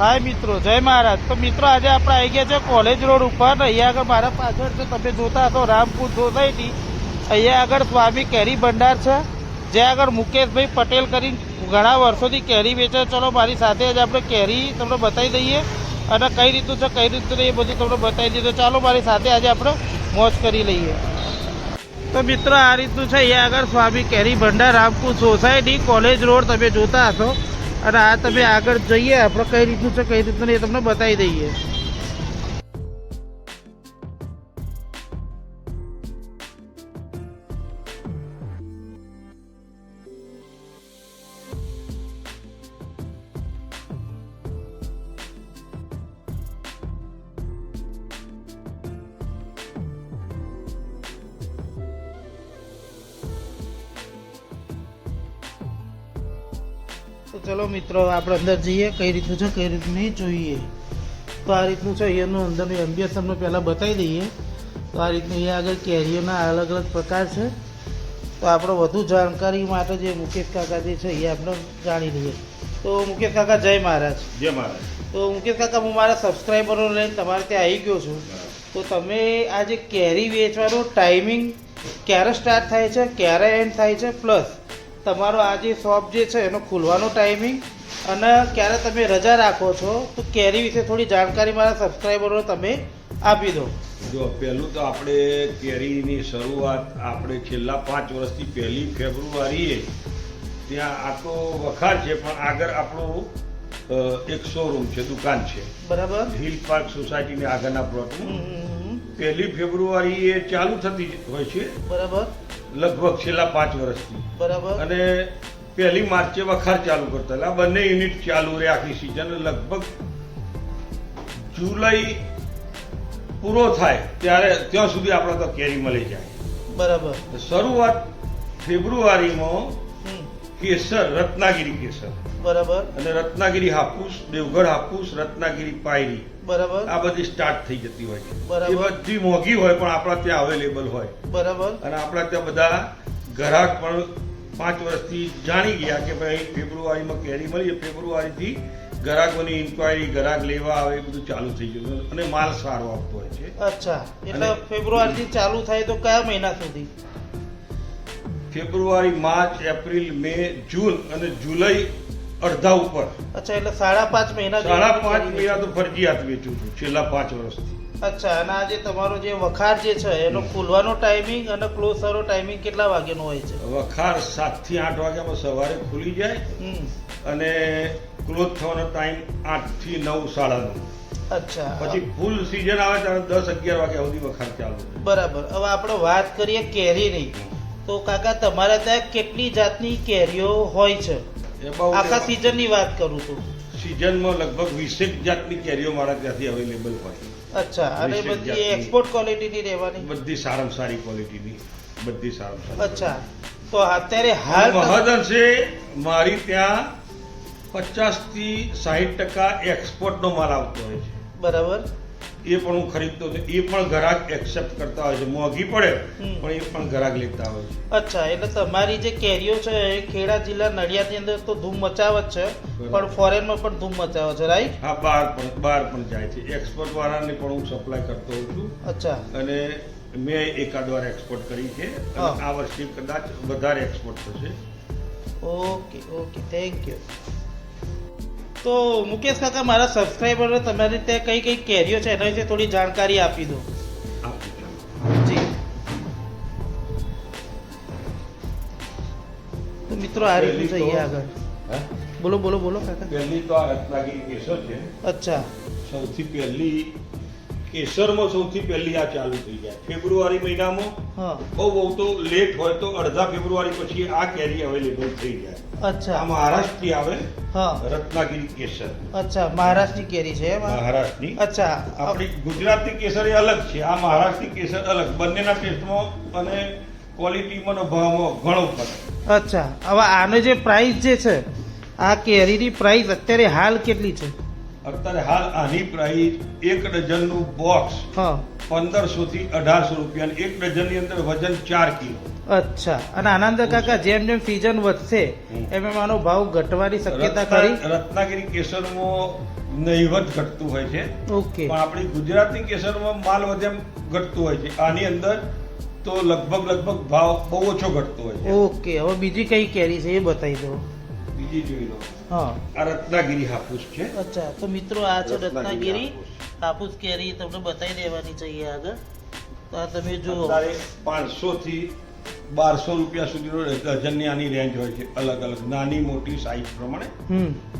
હાય મિત્રો, જય મહારાજ. તો મિત્રો, આજે આપણે આવી ગયા છે કોલેજ રોડ ઉપર. અહીંયા આગળ મારા પાછળ છે, તમે જોતા હશો, રામપુર સોસાયટી. અહીંયા આગળ સ્વામી કેરી ભંડાર છે. જ્યાં આગળ મુકેશભાઈ પટેલ કરીને ઘણા વર્ષોથી કેરી વેચે. ચલો, મારી સાથે આજે આપણે કેરી તમને બતાવી દઈએ. અને કઈ રીતનું છે, કઈ રીતનું એ બધું તમને બતાવી દીધું ચાલો, મારી સાથે આજે આપણે મોજ કરી લઈએ. તો મિત્રો, આ રીતનું છે, અહીંયા આગળ સ્વામી કેરી ભંડાર, રામપુર સોસાયટી, કોલેજ રોડ, તમે જોતા હશો. અને આ તમે આગળ જઈએ, આપણે કઈ રીતનું છે, કઈ રીતનું એ તમને બતાવી દઈએ. મિત્રો આપણે અંદર જઈએ કઈ રીતનું છે કઈ રીતનું નહીં જોઈએ. તો આ રીતનું છે અહીંયાનું અંદરનું એમ્બિયન્સ તમને પહેલાં બતાવી દઈએ. તો આ રીતનું અહીંયા આગળ કેરીઓના અલગ અલગ પ્રકાર છે. તો આપણે વધુ જાણકારી માટે જે મુકેશ કાકા જે છે એ આપણે જાણી લઈએ. તો મુકેશ કાકા જય મહારાજ. જય મહારાજ. તો મુકેશ કાકા હું મારા સબસ્ક્રાઈબરો લઈને તમારે ત્યાં આવી ગયો છું. તો તમે આ જે કેરી વેચવાનો ટાઈમિંગ ક્યારે સ્ટાર્ટ થાય છે ક્યારે એન્ડ થાય છે પ્લસ તમારો આ જે શોપ જે છે એનો ખુલવાનો ટાઈમિંગ અને ક્યારે તમે રજા રાખો છો તો કેરી વિશે થોડી જાણકારી મારા સબસ્ક્રાઈબરો તમે આપી દો. જો પહેલું તો આપણે કેરીની શરૂઆત આપણે છેલ્લા પાંચ વર્ષથી પહેલી ફેબ્રુઆરીએ ત્યાં આ તો વખાર છે પણ આગળ આપણું એક શોરૂમ છે દુકાન છે. બરાબર. હિલ પાર્ક સોસાયટીની આગળના પ્લોટનું પહેલી ફેબ્રુઆરી એ ચાલુ થતી હોય છે. બરાબર. લગભગ છેલ્લા પાંચ વર્ષથી. બરાબર. અને પહેલી માર્ચે વખાર ચાલુ કરતા એટલે આ બંને યુનિટ ચાલુ રહે આખી સિઝન લગભગ જુલાઈ પૂરો થાય ત્યારે ત્યાં સુધી આપણે તો કેરી મળી જાય. બરાબર. શરૂઆત ફેબ્રુઆરીમાં કેસર રત્નાગીરી કેસર. બરાબર. અને રત્નાગીરી હાફૂસ દેવગઢ હાફૂસ રત્નાગીરી પાયરી. બરાબર. આ બધી સ્ટાર્ટ થઈ જતી હોય છે. બરાબર. એ બધી મોંઘી હોય પણ આપણા ત્યાં અવેલેબલ હોય. બરાબર. અને આપણા ત્યાં બધા ગ્રાહક પણ પાંચ વર્ષથી જાણી ગયા કે ભાઈ ફેબ્રુઆરીમાં કેરી મળી ફેબ્રુઆરીથી ગ્રાહકોની ઇન્ક્વાયરી ગ્રાહક લેવા આવે બધું ચાલુ થઈ ગયું અને માલ સારો આપતો હોય છે. અચ્છા એટલે ફેબ્રુઆરીથી ચાલુ થાય તો કયા મહિના સુધી? ફેબ્રુઆરી માર્ચ એપ્રિલ મે જૂન અને જુલાઈ અડધા ઉપર. અચ્છા એટલે સાડા પાંચ મહિના સાડા પાંચ મહિના તો ફરજિયાત વેચું છું છેલ્લા પાંચ વર્ષથી. અચ્છા અને આજે તમારો જે વખાર જે છે એનો ખુલવાનો ટાઈમિંગ અને ક્લોઝ થવાનો ટાઈમિંગ કેટલા વાગ્યાનો હોય છે? વખાર સાતથી આઠ વાગ્યામાં સવારે ખુલી જાય અને ક્લોઝ થવાનો ટાઈમ આઠથી નવ સાડા નવ અચ્છા. પછી ફૂલ સિઝન આવે ત્યારે દસ અગિયાર વાગ્યા સુધી વખાર ચાલુ બરાબર. હવે આપણે વાત કરીએ કેરીની તો કાકા તમારા ત્યાં કેટલી જાતની કેરીઓ હોય છે? આખા સિઝનની વાત કરું છું. સિઝનમાં લગભગ વીસેક જાતની કેરીઓ મારા ત્યાંથી અવેલેબલ હોય અચ્છા અને બધી એક્સપોર્ટ ક્વોલિટીની રહેવાની? બધી સારામાં સારી ક્વોલિટીની બધી સારામાં સારી અચ્છા. તો અત્યારે હાલ અને છે મારી ત્યાં પચાસથી સાહીઠ ટકા એક્સપોર્ટનો માલ આવતો હોય છે. બરાબર. એ પણ હું ખરીદતો હતો એ પણ ગ્રાહક એક્સેપ્ટ કરતા હોય છે. મોંઘી પડે. પણ એ પણ ગ્રાહક લેતા હોય છે. અચ્છા એટલે તમારી જે કેરીઓ છે એ ખેડા જિલ્લા નડિયાદની અંદર તો ધૂમ મચાવે જ છે પણ ફોરેનમાં પણ ધૂમ મચાવે છે રાઈટ હા બહાર પણ બહાર પણ જાય છે. એક્સપોર્ટ વાળાને પણ હું સપ્લાય કરતો હોઉં છું. અચ્છા. અને મેં એકાદ વાર એક્સપોર્ટ કરી છે. આ વર્ષે કદાચ વધારે એક્સપોર્ટ થશે. Okay okay. થેન્ક યુ તો મુકેશ કાકા મારા સબસ્ક્રાઈબરને તમારી ત્યાં કઈ કઈ કેરીઓ છે એના વિશે થોડી જાણકારી આપી દો. જી. તો મિત્રો આ રીતનું છે અહીંયા આગળ. બોલો બોલો બોલો કાકા. પહેલી તો આ રત્નાગીરી કેસર છે. અચ્છા. સૌથી પહેલી કેસરમાં સૌથી પહેલી આ ચાલુ થઈ જાય. ફેબ્રુઆરી મહિનામાં હા. બહુ બહુ તો લેટ હોય તો અડધા ફેબ્રુઆરી પછી આ કેરી અવેલેબલ થઈ જાય. અચ્છા. આ મહારાષ્ટ્રથી આવે હા. રત્નાગીરી કેસર. અચ્છા મહારાષ્ટ્રની કેરી છે મહારાષ્ટ્રની. અચ્છા. આપણી ગુજરાતી કેસર એ અલગ છે. આ મહારાષ્ટ્રની કેસર અલગ. બંનેના ટેસ્ટમાં અને ક્વોલિટીમાં ભાવમાં ઘણો ફરક. અચ્છા. હવે આનો જે પ્રાઇસ જે છે આ કેરીની પ્રાઇસ અત્યારે હાલ કેટલી છે? અત્યારે હાલ આની પ્રાઇસ એક ડઝનનું બોક્સ હા. પંદરસો થી અઢારસો રૂપિયા એક એક ડઝનની અંદર વજન ચાર કિલો. અચ્છા. અને આનંદ કાકા જેમ જેમ સિઝન વધશે એમ એમ આનો ભાવ ઘટવાની શક્યતા ખરી? રત્નાગીરી કેસરમાં નહીવત ઘટતું હોય છે. ઓકે. પણ આપણી ગુજરાતની કેસરમાં માલ વધે ઘટતું હોય છે. આની અંદર તો લગભગ લગભગ ભાવ બહુ ઓછો ઘટતો હોય છે. ઓકે. હવે બીજી કઈ કેરી છે એ બતાવી દો. બીજી જોઈ લો હા. આ રત્નાગીરી હાફૂસ છે. અચ્છા તો મિત્રો આ છે રત્નાગીરી. હાપુસ કેરી તમને બતાવી દેવાની છે આગળ. તો આ તમે જુઓ. પાંચસો થી બારસો રૂપિયા સુધીનો ડઝનની આની રેન્જ હોય છે અલગ અલગ. નાની મોટી સાઈઝ પ્રમાણે.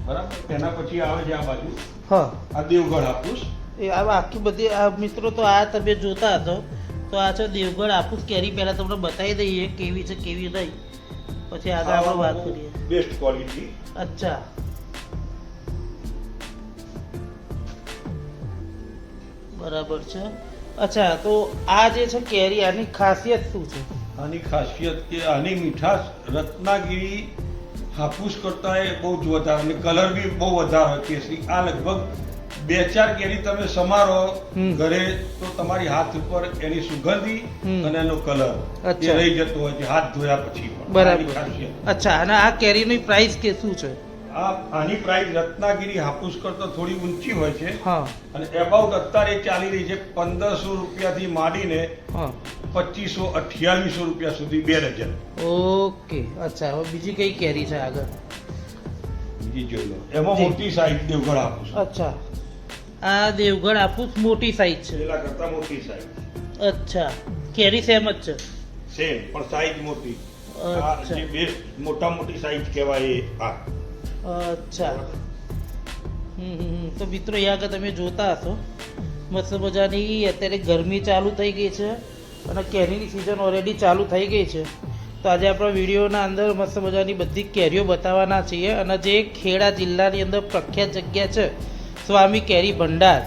બરાબર? તેના પછી આવે છે આ બાજુ. હા. આ દેવગઢ હાપુસ એ આ આખી બધી આ મિત્રો તો આ તમે જોતા હતો તો આ છે દેવગઢ હાપુસ કેરી. પહેલા તમને બતાવી દઈએ કેવી છે કેવી નહીં. પછી આગળ આપણે વાત કરીએ. બેસ્ટ ક્વોલિટી અચ્છા. બરાબર છે. અચ્છા તો આ જે છે કેરી આની ખાસિયત શું છે? આની ખાસિયત કે આની મીઠાશ રત્નાગીરી હાફૂસ કરતા એ બહુ જ વધારે અને કલર બી બહુ વધારે કેસરી. આ લગભગ બે ચાર કેરી તમે સમારો. ઘરે તો તમારી હાથ ઉપર એની સુગંધી અને એનો કલર. એ રહી જતો હોય છે હાથ ધોયા પછી બરાબર. અચ્છા અને આ કેરીની પ્રાઇસ કે શું છે? આ આની પ્રાઇસ રત્નાગીરી હાપુસ કરતા થોડી ઊંચી હોય છે. અને એબાઉટ અત્યારે ચાલી રહી છે પંદરસો રૂપિયાથી માંડીને પચીસો અઠ્યાવીસો રૂપિયા સુધી બે ડઝન. ઓકે અચ્છા હવે બીજી કઈ કેરી છે આગળ? બીજી જોઈ લો. એમાં. મોટી સાઈઝ દેવગઢ હાપુસ અચ્છા. આ દેવગઢ આપુસ મોટી સાઈઝ છે. પેલા કરતા મોટી સાઈઝ અચ્છા. કેરી સેમ જ છે? સેમ પણ સાઈઝ મોટી. આ. જે બેસ્ટ મોટા મોટી સાઈઝ કહેવાય એ આ. અચ્છા. તો મિત્રો અહીંયા આગળ તમે જોતા હશો. મસ્ત મજાની અત્યારે ગરમી ચાલુ થઈ ગઈ છે અને કેરીની સિઝન ઓલરેડી ચાલુ થઈ ગઈ છે. તો આજે આપણા વિડીયોના અંદર મસ્ત મજાની બધી કેરીઓ બતાવવાના છીએ અને જે ખેડા જિલ્લાની અંદર પ્રખ્યાત જગ્યા છે સ્વામી કેરી ભંડાર.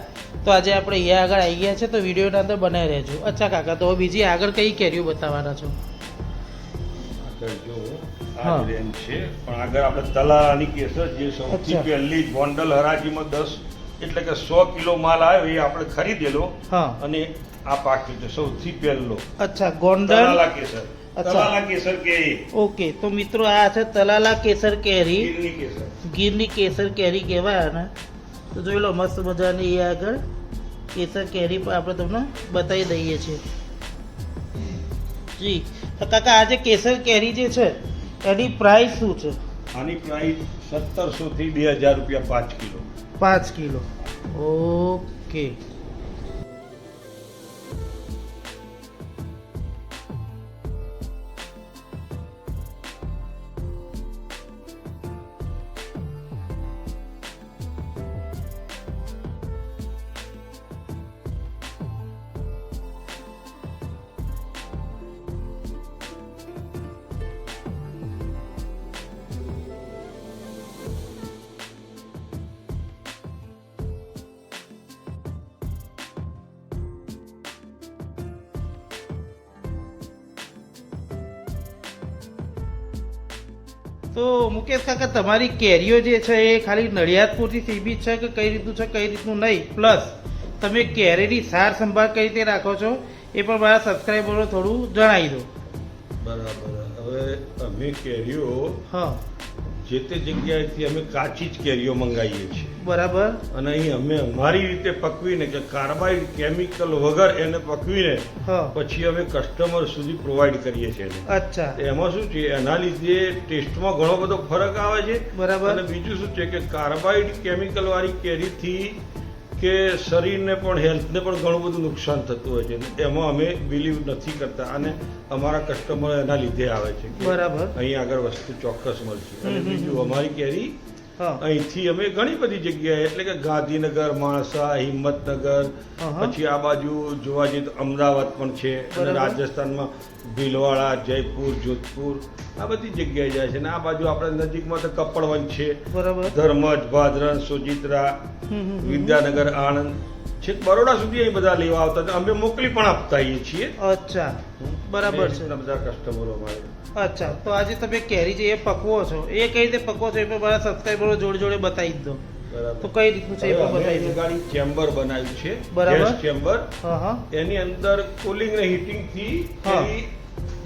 તો આજે આપણે અહીંયા આગળ આવી ગયા છે તો વિડીયોના અંદર બનાવી રહેજો અચ્છા કાકા તો બીજી આગળ કઈ કેરીઓ બતાવવાના છો? હા. છે. પણ આગળ આપણે તલાલાની કેસર જે સૌથી પહેલી ગોંડલ હરાજીમાં દસ એટલે કે સો કિલો માલ આવ્યો એ આપણે ખરીદેલો હા. અને આ પાક છે સૌથી પહેલો. અચ્છા ગોંડલ? કેસર. તલાલા કેસર ઓકે તો મિત્રો આ છે તલાલા કેસર કેરી. ગીરની કેસર કેરી કહેવાય આને. તો જોઈ લો મસ્ત મજાની એ આગળ કેસર કેરી પણ આપણે તમને બતાવી દઈએ છીએ. જી તો કાકા આજે કેસર કેરી જે છે એની પ્રાઇસ શું છે? આની પ્રાઇસ સત્તરસો થી બે હજાર રૂપિયા પાંચ કિલો. પાંચ કિલો. ઓકે. તો મુકેશ કાકા તમારી કેરીઓ જે છે એ ખાલી નડિયાદ પૂરતી સીમિત છે કે કઈ રીતનું છે કઈ રીતનું નહીં? પ્લસ તમે કેરીની સાર સંભાળ કઈ રીતે રાખો છો એ પણ મારા સબસ્ક્રાઈબરો થોડું જણાવી દો. બરાબર. હવે અમે કેરીઓ હા. જે તે જગ્યાએથી અમે કાચી જ કેરીઓ મંગાવીએ છીએ. બરાબર. અને અહીં અમે અમારી રીતે પકવીને કે કાર્બાઇડ કેમિકલ વગર એને પકવીને પછી અમે કસ્ટમર સુધી પ્રોવાઈડ કરીએ છીએ અચ્છા. એમાં શું છે એના લીધે ટેસ્ટમાં ઘણો બધો ફરક આવે છે. બરાબર. અને બીજું શું છે કે કાર્બાઇડ કેમિકલ વાળી કેરીથી કે શરીરને પણ હેલ્થને પણ ઘણું બધું નુકસાન થતું હોય છે. એમાં અમે બિલીવ નથી કરતા અને અમારા કસ્ટમર એના લીધે આવે છે બરાબર. અહીં આગળ વસ્તુ ચોક્કસ મળશે. અને બીજું અમારી કેરી અહીંથી અમે ઘણી બધી જગ્યાએ એટલે કે ગાંધીનગર માણસા હિંમતનગર. પછી આ બાજુ જોવા જઈએ તો અમદાવાદ પણ છે અને રાજસ્થાનમાં ભીલવાડા જયપુર જોધપુર આ બધી જગ્યાએ જાય છે. અને આ બાજુ આપણા નજીકમાં તો કપડવન છે. બરાબર. ધર્મજ ભાદરન સોજિત્રા. વિદ્યાનગર આણંદ. છેક બરોડા સુધી અહીં બધા લેવા આવતા અમે મોકલી પણ આપતા છીએ. અચ્છા. બરાબર છે. બધા કસ્ટમરો અમારે અચ્છા તો આજે તમે કેરી છે એ પકવો છો એ કઈ રીતે પકવો છો એ પણ મારા સબસ્ક્રાઈબરો જોડે જોડે બતાવી દો. તો કઈ રીતનું છે એ પણ બતાવી ગાડી ચેમ્બર બનાવ્યું છે બરાબર. ચેમ્બર એની અંદર કુલિંગ ને હીટિંગથી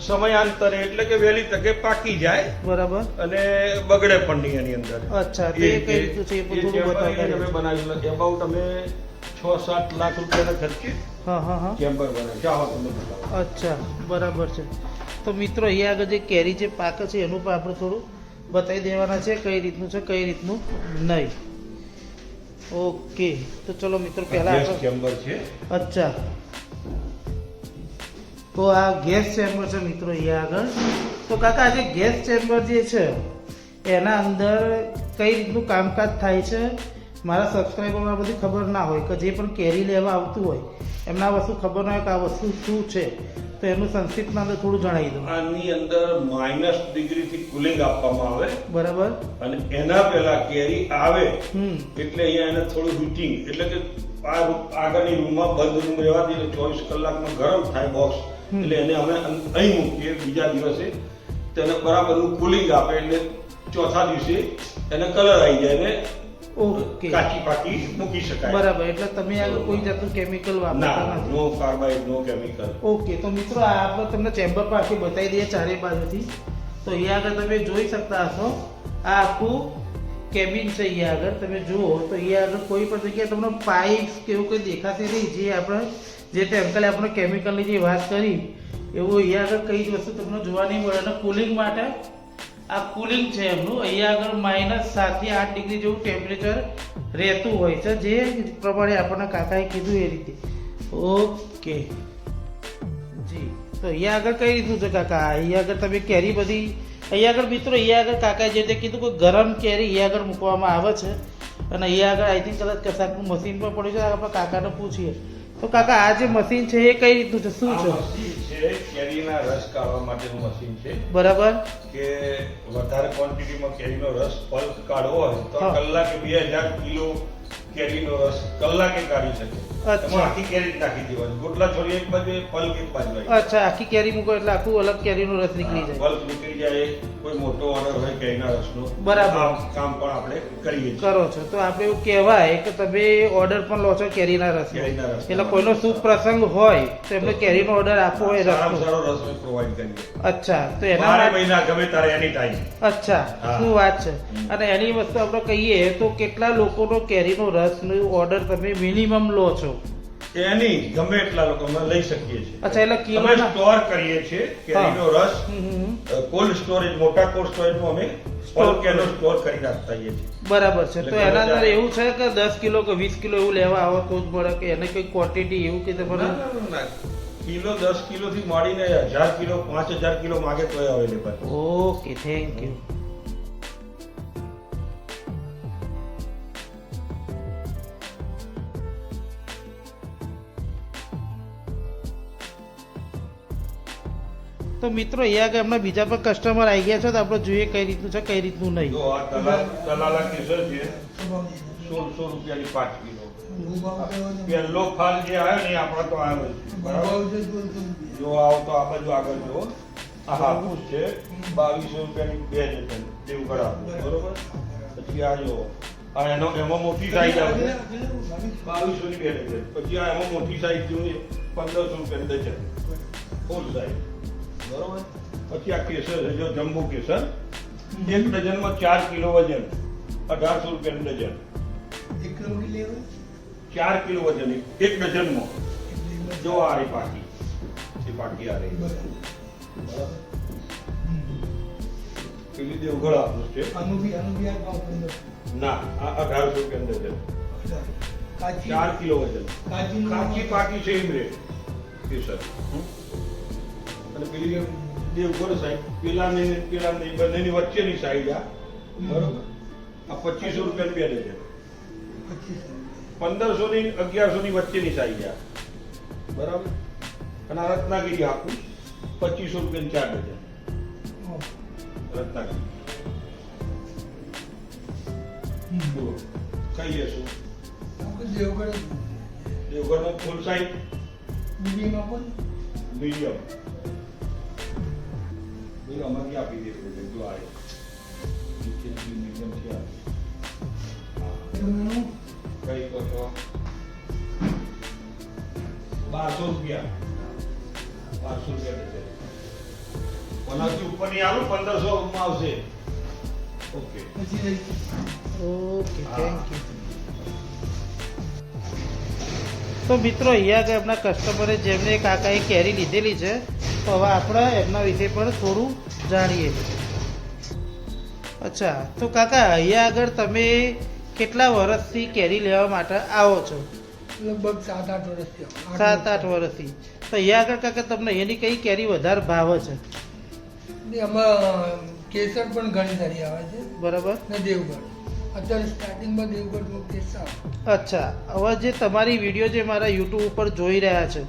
સમયાંતરે એટલે કે વહેલી તકે પાકી જાય બરાબર. અને બગડે પણ નહીં એની અંદર. અચ્છા તો એ કઈ રીતનું છે એ પણ થોડું બતાવતા અમે રહેજો. એબાઉટ અમે છ સાત લાખ રૂપિયાના ખર્ચે હા હા હા. ચેમ્બર બનાવ્યું ચાલો તમને બતાવો. અચ્છા બરાબર છે. તો મિત્રો અહીંયા આગળ જે કેરી જે પાક છે એનું પણ આપણે થોડું બતાવી દેવાના છે કઈ રીતનું છે કઈ રીતનું નહીં. ઓકે તો ચલો મિત્રો પહેલા ચેમ્બર છે. અચ્છા. તો આ ગેસ ચેમ્બર છે મિત્રો અહીંયા આગળ. તો કાકા આજે ગેસ ચેમ્બર જે છે એના અંદર કઈ રીતનું કામકાજ થાય છે? મારા સબસ્ક્રાઈબરમાં બધી ખબર ના હોય કે જે પણ કેરી લેવા આવતું હોય એમને આ વસ્તુ ખબર ના હોય કે આ વસ્તુ શું છે તો એનું સંક્ષિપ્તમાં અંદર થોડું જણાવી દો આની અંદર માઇનસ ડિગ્રીથી કુલિંગ આપવામાં આવે. બરાબર. અને એના પહેલા કેરી આવે એટલે અહીંયા એને થોડું હીટિંગ એટલે કે આ આગળની રૂમમાં બંધ રૂમ રહેવા દઈએ ચોવીસ કલાકમાં ગરમ થાય બોક્સ. એટલે એને અમે અહીં મૂકીએ બીજા દિવસે. તેને બરાબરનું કુલિંગ આપે એટલે ચોથા દિવસે એને કલર આવી જાય ને ઓકે. કાચી પાકી મૂકી શકાય. બરાબર એટલે તમે આગળ કોઈ જાતનું કેમિકલ વાપરતા નથી. No carbide no chemical okay તો મિત્રો આ તમને ચેમ્બર પર આખી બતાવી દઈએ ચારે બાજુથી. તો અહીંયા આગળ તમે જોઈ શકતા હશો આ આખું કેબિન છે અહીંયા આગળ. તમે જુઓ તો અહીંયા આગળ કોઈ પણ જગ્યાએ તમને પાઇપ્સ કે એવું કંઈ દેખાશે નહીં. જે આપણે જે તે અંકલે આપણે કેમિકલની જે વાત કરી એવું અહીંયા આગળ કઈ જ વસ્તુ તમને જોવા નહીં મળે. અને કુલિંગ માટે આ કુલિંગ છે એમનું. અહીંયા આગળ માઇનસ સાતથી આઠ ડિગ્રી જેવું ટેમ્પરેચર રહેતું હોય છે. જે પ્રમાણે આપણને કાકાએ કીધું એ રીતે. ઓકે જી. તો અહીંયા આગળ કઈ રીતનું છે કાકા? અહીંયા આગળ તમે કેરી બધી અહીંયા આગળ મિત્રો અહીંયા આગળ કાકાએ જે રીતે કીધું કે ગરમ કેરી અહીંયા આગળ મૂકવામાં આવે છે. અને અહીંયા આગળ આઈ થિંક કદાચ કશાકનું મશીન પણ પડ્યું છે. આપણે કાકાને પૂછીએ. તો કાકા આ જે મશીન છે એ કઈ રીતનું છે? શું છે? છે કેરીના રસ કાઢવા માટેનું મશીન છે. બરાબર. કે વધારે ક્વોન્ટિટીમાં કેરીનો રસ પલ્પ કાઢવો હોય તો કલાક બે હજાર કિલો કેરીનો રસ કલાકે કાઢી શકે. એમાં આખી કેરી નાખી દેવાની. ગોટલા છોડી એક બાજુ પલ્પ એક બાજુ અચ્છા આખી કેરી મૂકો એટલે આખું અલગ કેરીનો રસ નીકળી જાય. પલ્પ નીકળી જાય કોઈ મોટો ઓર્ડર હોય કેરીના રસનો. બરાબર. કામ પણ આપણે કરીએ કરો છો. તો આપણે એવું કહેવાય કે તમે ઓર્ડર પણ લો છો કેરીના રસ. એટલે કોઈનો શુભ પ્રસંગ હોય તો એમને કેરીનો ઓર્ડર આપવો હોય રસનો. સારો રસ પ્રોવાઈડ કરીએ. અચ્છા તો એના માટે મહિના ગમે ત્યારે એની ટાઈમ અચ્છા શું વાત છે? અને એની વસ્તુ આપણે કહીએ તો કેટલા લોકોનો કેરીનો રસનો ઓર્ડર તમે મિનિમમ લો છો. એની ગમે એટલા લોકો અમે લઈ શકીએ છીએ. અચ્છા એટલે અમે સ્ટોર કરીએ છીએ કેરીનો રસ. કોલ્ડ સ્ટોરેજ મોટા કોલ્ડ સ્ટોરેજમાં અમે સ્ટોર કેનો સ્ટોર કરી રાખતા છીએ. બરાબર છે. તો એના અંદર એવું છે કે દસ કિલો કે વીસ કિલો એવું લેવા આવો તો જ મળે કે એને કઈ ક્વોન્ટિટી એવું કે તમારે. કિલો દસ કિલો થી માંડીને હજાર કિલો પાંચ હજાર કિલો માગે તો અવેલેબલ ઓકે થેન્ક યુ તો મિત્રો, અહીંયા આગળ હમણાં બીજા પણ કસ્ટમર આવી ગયા છે, તો આપણે જોઈએ કઈ રીતનું છે, કઈ રીતનું નહીં. તલાલા કેસર છે, સોળસો રૂપિયાની પાંચ કિલો. પહેલો ફાલ જે આવ્યો ને એ આપણા તો આવ્યો બરાબર? જો આવો તો આ બાજુ આગળ જુઓ. આ હાફૂસ છે, બાવીસો રૂપિયાની બે ડઝન જેવું કરાવું બરોબર? પછી આ જુઓ. આ એનો એમાં મોટી સાઈઝ આવે બાવીસો ની બે ડઝન પછી આ એમાં મોટી સાઈઝ જોઈએ પંદરસો રૂપિયાની ડઝન ફૂલ સાઈઝ બરોબર? પછી આ કેસર છે જો જમ્બો કેસર. એક ડઝનમાં ચાર કિલો વજન. અઢારસો રૂપિયાની ડઝન. ચાર કિલો વજન એક- એક ડઝનમાં. જો આ રહી પાકી. એ પાકી આ રહી. બરાબર. પેલી દેવગઢ આપું છે. ના આ અઢારસો રૂપિયા ડઝન. ચાર કિલો વજન. કાચી પાકી છે એમ રે. કેસર. અને પેલી દેવગઢ સાહેબ પેલા ને પેલા ને બંનેની વચ્ચેની સાઈડ આ. બરોબર? આ પચીસો રૂપિયા બે છે. પંદરસો ની અગિયારસો ની વચ્ચેની સાઈડ આ. બરાબર? અને આ રત્નાગીરી આખું પચીસો રૂપિયા ચાર ડઝન. રત્નાગીરી. બોલો કઈ લેશું? દેવગઢનો ફૂલ સાઈઝ મીડિયમ. બોલો અમારી આવશે ઓકે થેન્ક યુ તો મિત્રો, અહીંયા આગળ એમના કસ્ટમરે જેમને કાકાએ કેરી લીધેલી છે તો હવે આપણે એમના વિશે પણ થોડું જાણીએ. અચ્છા તો કાકા અહીંયા આગળ તમે કેટલા વર્ષથી કેરી લેવા માટે આવો છો? લગભગ સાત આઠ વર્ષથી સાત આઠ વર્ષથી. તો અહીંયા આગળ કાકા તમને એની કઈ કેરી વધારે ભાવે છે? એમાં કેસર પણ ઘણી સારી આવે છે. બરાબર. ને દેવગઢ. અત્યારે સ્ટાર્ટિંગમાં દેવગઢનું કેસર અચ્છા હવે જે તમારી વીડિયો જે મારા યુટ્યુબ ઉપર જોઈ રહ્યા છે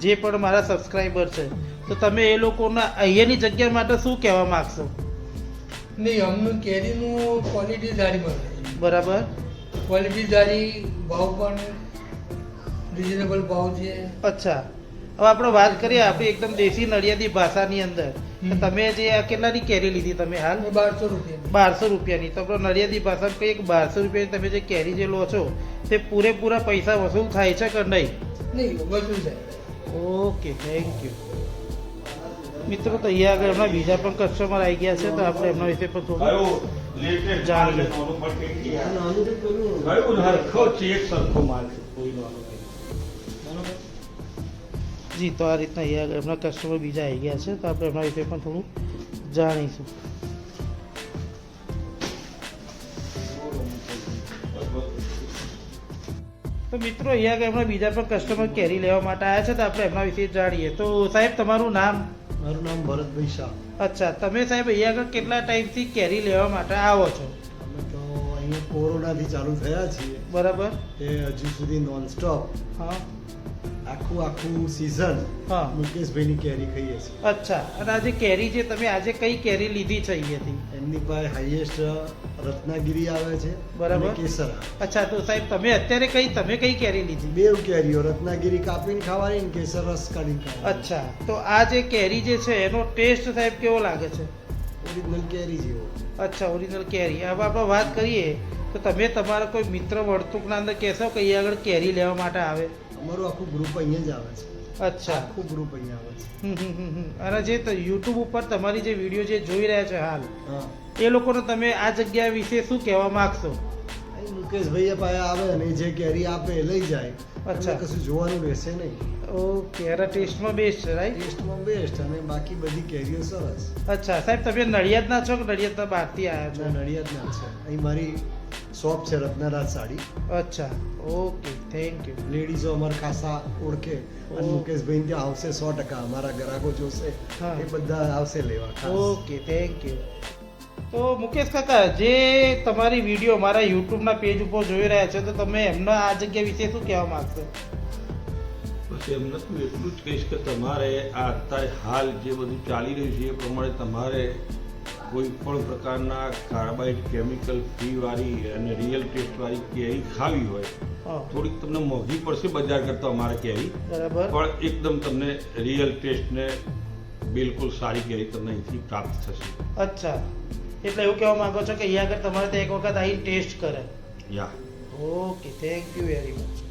જે પણ મારા સબસ્ક્રાઈબર છે તો તમે એ લોકોના અહીંયાની જગ્યા માટે શું કહેવા માંગશો? નહીં અમનું કેરીનું ક્વોલિટી સારી મળે. બરાબર. ક્વોલિટી સારી ભાવ પણ રિઝનેબલ ભાવ છે. અચ્છા. હવે આપણે વાત કરીએ આપણી એકદમ દેશી નડિયાદી ભાષાની અંદર. તમે જે આ કેટલાની કેરી લીધી તમે હાલ? બારસો રૂપિયા બારસો રૂપિયાની. તો આપણે નડિયાદી ભાષામાં કહીએ બારસો રૂપિયાની તમે જે કેરી જે લો છો તે પૂરેપૂરા પૈસા વસૂલ થાય છે કે નહીં? નહીં વસૂલ થાય. Okay thank you. મિત્રો તો અહીંયા આગળ એમના બીજા પણ કસ્ટમર આવી ગયા છે તો આપણે એમના વિશે પણ થોડું જાણીએ. જી તો આ રીતના અહીંયા આગળ એમના કસ્ટમર બીજા આવી ગયા છે તો આપણે એમના વિશે પણ થોડું જાણીશું. તો મિત્રો અહીંયા આગળ એમના બીજા પણ કસ્ટમર કેરી લેવા માટે આવ્યા છે તો આપણે એમના વિશે જાણીએ. તો સાહેબ તમારું નામ? મારું નામ ભરતભાઈ શાહ. અચ્છા તમે સાહેબ અહીંયા આગળ કેટલા ટાઈમથી કેરી લેવા માટે આવો છો? અમે તો અહીંયા કોરોનાથી ચાલુ થયા છીએ. બરાબર. એ હજુ સુધી નોનસ્ટોપ હા. આખું આખું સિઝન હા. મુકેશભાઈની કેરી ખાઈએ છીએ. અચ્છા અને આજે કેરી જે તમે આજે કઈ કેરી લીધી છે અહીંયાથી? એમની પાસે હાઈએસ્ટ રત્નાગીરી આવે છે બરાબર. કેસર અચ્છા તો સાહેબ તમે અત્યારે કઈ તમે કઈ કેરી લીધી? બે કેરીઓ રત્નાગીરી કાપીને ખાવાની ને કેસર રસ કાઢીને ખાવાની. અચ્છા તો આ જે કેરી જે છે એનો ટેસ્ટ સાહેબ કેવો લાગે છે? ઓરિજિનલ કેરી જેવો. અચ્છા ઓરિજિનલ કેરી. હવે આપણે વાત કરીએ તો તમે તમારા કોઈ મિત્ર વર્તુકના અંદર કહેશો કે અહીંયા આગળ કેરી લેવા માટે આવે? અમારું આખું ગ્રુપ અહીંયા જ આવે છે. અચ્છા. આખું ગ્રુપ અહીંયા આવે છે. અને જે યુટ્યુબ ઉપર તમારી જે વીડિયો જે જોઈ રહ્યા છે હાલ એ લોકોને તમે આ જગ્યા વિશે શું કહેવા માંગશો? મુકેશભાઈ પાસે આવે અને જે કેરી આપે લઈ જાય. અચ્છા. કશું જોવાનું રહેશે નહીં. ઓકે અરે ટેસ્ટમાં બેસ્ટ છે રાઈટ ટેસ્ટમાં બેસ્ટ અને બાકી બધી કેરીઓ સરસ. અચ્છા સાહેબ તમે નડિયાદના છો કે નડિયાદના બહારથી આવ્યા છો? નડિયાદના છે. અહીં મારી શોપ છે રત્નરાજ સાડી. અચ્છા ઓકે થેન્ક યુ લેડીઝો અમારે ખાસા ઓળખે. અને ઓ. મુકેશભાઈ ત્યાં આવશે સો ટકા અમારા ગ્રાહકો જોશે. એ બધા આવશે લેવા ઓકે થેન્ક યુ તો મુકેશ કાકા જે તમારી વીડિયો મારા યુટ્યુબના પેજ ઉપર જોઈ રહ્યા છે તો તમે એમના આ જગ્યા વિશે શું કહેવા માંગશો? બસ એમને તો એટલું જ કહીશ કે તમારે આ અત્યારે હાલ જે બધું ચાલી રહ્યું છે એ પ્રમાણે તમારે કોઈ પણ પ્રકારના કાર્બાઇડ કેમિકલ ફ્રી વાળી અને રિયલ ટેસ્ટ વાળી કેરી ખાવી હોય થોડીક તમને મોંઘી પડશે બજાર કરતાં અમારે કેરી. પણ એકદમ તમને રિયલ ટેસ્ટ ને બિલકુલ સારી કેરી તમને અહીંથી પ્રાપ્ત થશે. અચ્છા. એટલે એવું કહેવા માંગો છો કે અહીંયા આગળ તમારે ત્યાં એક વખત આવીને ટેસ્ટ કરે. Yeah. Okay thank you very much